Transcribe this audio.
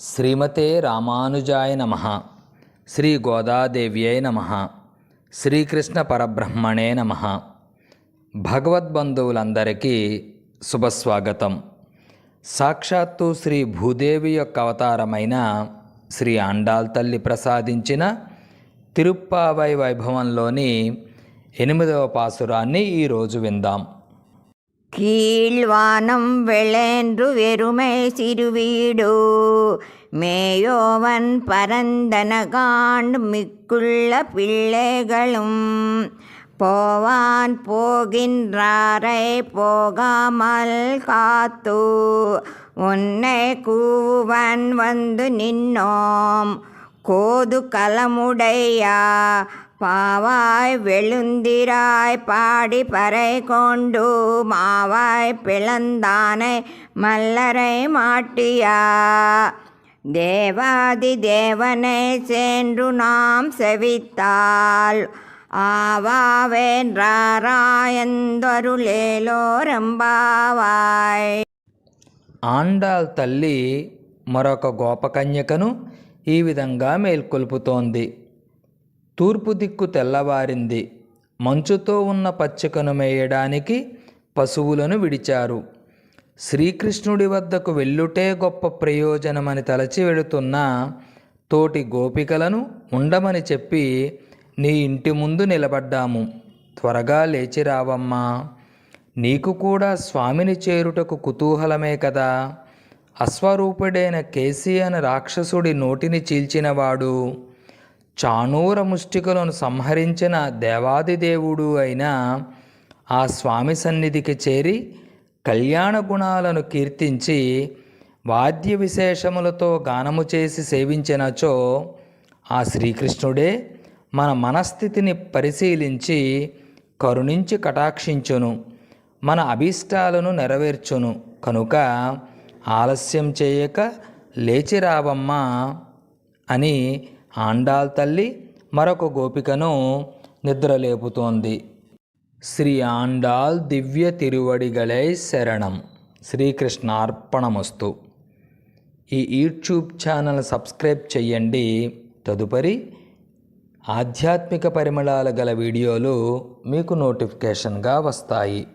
శ్రీమతే రామానుజాయ నమ. శ్రీ గోదాదేవ్యై నమ. శ్రీకృష్ణ పరబ్రహ్మణే నమ. భగవద్బంధువులందరికీ శుభస్వాగతం. సాక్షాత్తు శ్రీ భూదేవి యొక్క అవతారమైన శ్రీ ఆండాల్ తల్లి ప్రసాదించిన తిరుప్పావై వైభవంలోని ఎనిమిదవ పాసురాన్ని ఈరోజు విందాం. கீழ்வானம் வெளேன்று வெறுமை சிறுவீடோ. மேயோவன் பரந்தன காண்டு மிக்குள்ள பிள்ளைகளும் போவான் போகின்றாரை போகாமல் காத்து. உன்னை கூவன் வந்து நின்னோம். கோது கலமுடையா பாவாய் வெளுந்திராய் பாடி பறை கொண்டு மாவாய் பிளந்தானை மல்லரை மாட்டியா தேவாதி தேவனை சென்று நாம் செவித்தால் ఆవావేంద్రారాయందరులేలోరంబావాయ్ ఆండాల్ తల్లి మరొక గోపకన్యకను ఈ విధంగా మేల్కొల్పుతోంది. తూర్పు దిక్కు తెల్లవారింది. మంచుతో ఉన్న పచ్చికను మేయడానికి పశువులను విడిచారు. శ్రీకృష్ణుడి వద్దకు వెళ్ళుటే గొప్ప ప్రయోజనమని తలచి వెడుతున్న తోటి గోపికలను ఉండమని చెప్పి నీ ఇంటి ముందు నిలబడ్డాము. త్వరగా లేచి రావమ్మా నీకు కూడా స్వామిని చేరుటకు కుతూహలమే కదా. అశ్వరూపుడైన కేసీ అనే రాక్షసుడి నోటిని చీల్చినవాడు. చానూర ముష్టికలను సంహరించిన దేవాదిదేవుడు అయిన ఆ స్వామి సన్నిధికి చేరి కళ్యాణ గుణాలను కీర్తించి వాద్య విశేషములతో గానము చేసి సేవించినచో ఆ శ్రీకృష్ణుడే మన మనస్థితిని పరిశీలించి కరుణించి కటాక్షించును మన అభీష్టాలను నెరవేర్చును. కనుక ఆలస్యం చేయక లేచి రావమ్మా అని ఆండాల్ తల్లి మరొక గోపికను నిద్రలేపుతోంది. శ్రీ ఆండాల్ దివ్య తిరువడిగలై శరణం. శ్రీకృష్ణార్పణమస్తు. ఈ యూట్యూబ్ ఛానల్ సబ్స్క్రైబ్ చేయండి తదుపరి ఆధ్యాత్మిక పరిమళాలు గల వీడియోలు మీకు నోటిఫికేషన్గా వస్తాయి.